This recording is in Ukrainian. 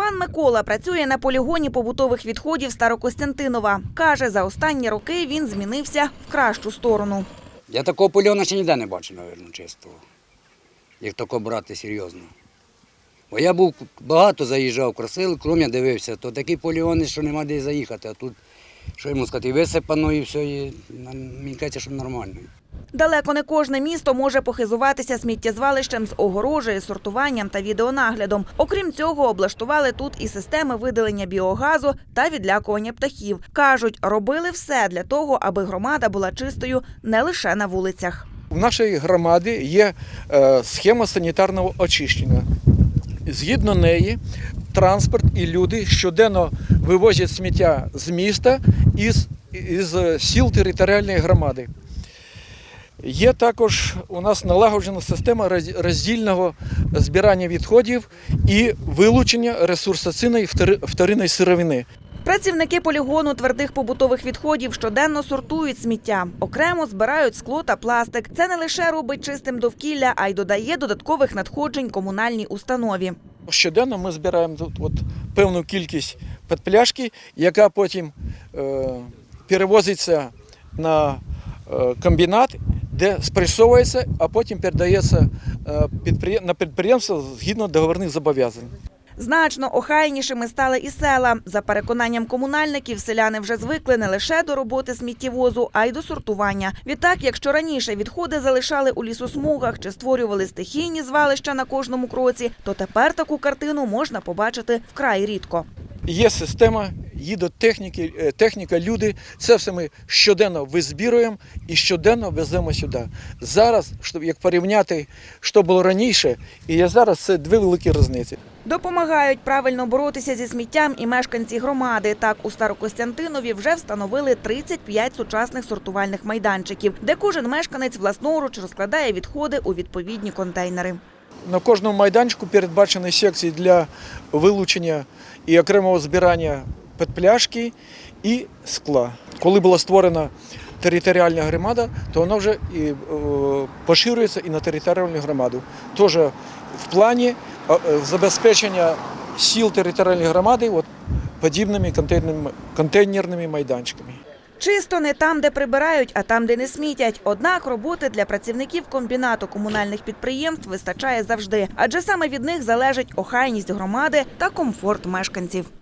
Пан Микола працює на полігоні побутових відходів Старокостянтинова. Каже, за останні роки він змінився в кращу сторону. Я такого польону ще ніде не бачив, мабуть, чистого. Як такого брати серйозно. Бо я був багато заїжджав, красили, крім я дивився, то такі полігони, що нема де заїхати, а тут, що йому сказати, висипано і все, і мені кажеться, що нормально. Далеко не кожне місто може похизуватися сміттєзвалищем з огорожею, сортуванням та відеонаглядом. Окрім цього, облаштували тут і системи видалення біогазу та відлякування птахів. Кажуть, робили все для того, аби громада була чистою не лише на вулицях. В нашій громаді є е, схема санітарного очищення. Згідно неї, транспорт і люди щоденно вивозять сміття з міста із, із сіл територіальної громади. Є також у нас налагоджена система роздільного збирання відходів і вилучення ресурсоцінної втори- вторинної сировини. Працівники полігону твердих побутових відходів щоденно сортують сміття. Окремо збирають скло та пластик. Це не лише робить чистим довкілля, а й додає додаткових надходжень комунальній установі. Щоденно ми збираємо тут от певну кількість петпляшки, яка потім е, перевозиться на е, комбінат, де спресовується, а потім передається е, на підприємство згідно договорних зобов'язань. Значно охайнішими стали і села. За переконанням комунальників, селяни вже звикли не лише до роботи сміттєвозу, а й до сортування. Відтак, якщо раніше відходи залишали у лісосмугах чи створювали стихійні звалища на кожному кроці, то тепер таку картину можна побачити вкрай рідко. Є система, їдуть техніки, е, техніка, люди. Це все ми щоденно визбіруємо і щоденно веземо сюди. Зараз, щоб як порівняти, що було раніше, і є зараз, це дві великі різниці. Допомагають правильно боротися зі сміттям і мешканці громади. Так, у Старокостянтинові вже встановили 35 сучасних сортувальних майданчиків, де кожен мешканець власноруч розкладає відходи у відповідні контейнери. На кожному майданчику передбачені секції для вилучення і окремого збирання петпляшки і скла. Коли була створена територіальна громада, то вона вже і, е, поширюється і на територіальну громаду. Тож в плані е, е, забезпечення сіл територіальної громади от, подібними контейнерними майданчиками. Чисто не там, де прибирають, а там, де не смітять. Однак роботи для працівників комбінату комунальних підприємств вистачає завжди, адже саме від них залежить охайність громади та комфорт мешканців.